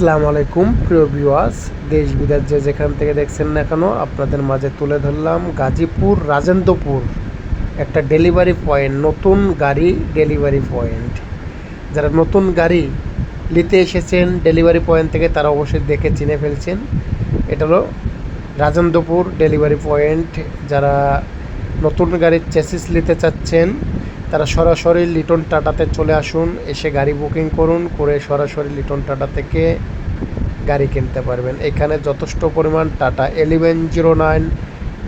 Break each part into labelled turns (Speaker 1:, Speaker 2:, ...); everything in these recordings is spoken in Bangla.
Speaker 1: আসসালামু আলাইকুম, প্রিয় ভিউয়ার্স। দেশ, বিদেশ যে যেখান থেকে দেখছেন না কেন, আপনাদের মাঝে তুলে ধরলাম গাজীপুর, রাজেন্দ্রপুর। একটা ডেলিভারি পয়েন্ট নতুন গাড়ি ডেলিভারি পয়েন্ট যারা নতুন গাড়ি নিতে এসেছেন ডেলিভারি পয়েন্ট থেকে তারা অবশ্যই দেখে চিনে ফেলছেন। এটা হলো রাজেন্দ্রপুর ডেলিভারি পয়েন্ট যারা নতুন গাড়ির চেসিস নিতে চাচ্ছেন তারা সরাসরি লিটন টাটাতে চলে আসুন, এসে গাড়ি বুকিং করুন, করে সরাসরি লিটন টাটা থেকে গাড়ি কিনতে পারবেন। এখানে যথেষ্ট পরিমাণ Tata eleven zero nine,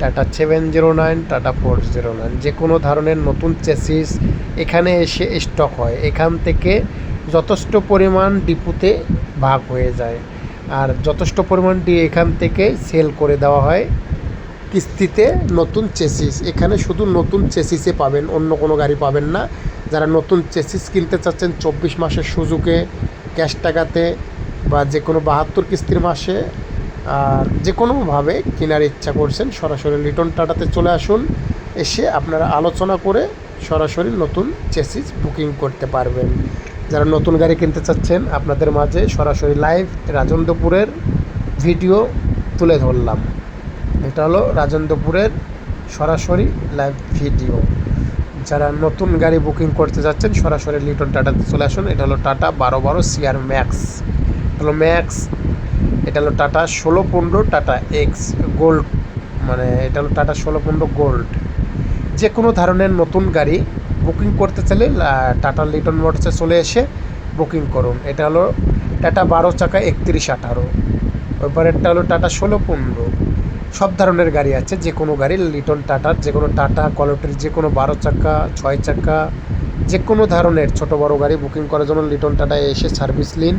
Speaker 1: Tata seven zero nine, Tata four zero nine, যে কোনো ধরনের নতুন চেসিস এখানে এসে স্টক হয়। এখান থেকে যথেষ্ট পরিমাণ ডিপুতে ভাগ হয়ে যায়। আর যথেষ্ট পরিমাণ ডি এখান থেকে সেল করে দেওয়া হয়। কিস্তিতে নতুন চেসিস এখানে শুধু নতুন চেসিসে পাবেন, অন্য কোনো গাড়ি পাবেন না। যারা নতুন চেসিস কিনতে চাচ্ছেন, চব্বিশ মাসের সুযোগে ক্যাশ টাকাতে বা যে কোনো বাহাত্তর কিস্তির মাসে, আর যে কোনোভাবে কেনার ইচ্ছা করছেন, সরাসরি লিটন টাটাতে চলে আসুন। এসে আপনারা আলোচনা করে সরাসরি নতুন চেসিস বুকিং করতে পারবেন। যারা নতুন গাড়ি কিনতে চাচ্ছেন, আপনাদের মাঝে সরাসরি লাইভ রাজেন্দ্রপুরের ভিডিও তুলে ধরলাম। এটা হলো রাজেন্দ্রপুরের সরাসরি লাইভ ভিডিও যারা নতুন গাড়ি বুকিং করতে যাচ্ছেন, সরাসরি লিটন টাটাতে চলে আসুন। এটা হলো টাটা বারো বারো সিআর ম্যাক্স এটা হলো ম্যাক্স এটা হলো টাটা ষোলো পনেরো টাটা এক্স গোল্ড মানে এটা হলো টাটা ষোলো পনেরো গোল্ড যে কোনো ধরনের নতুন গাড়ি বুকিং করতে চাইলে টাটা লিটন মোটরসে চলে এসে বুকিং করুন। এটা হলো টাটা বারো চাকা একত্রিশ আঠারো। ওইপারেরটা হলো টাটা ষোলো পনেরো। সব ধরনের গাড়ি আছে, যে কোনো গাড়ি, লিটন টাটার যে কোনো টাটা, কোয়ালিটির যে কোনো বারো চাকা, ছয় চাকা, যে কোনো ধরনের ছোট বড় গাড়ি বুকিং করার জন্য লিটন টাটায় এসে সার্ভিস নিন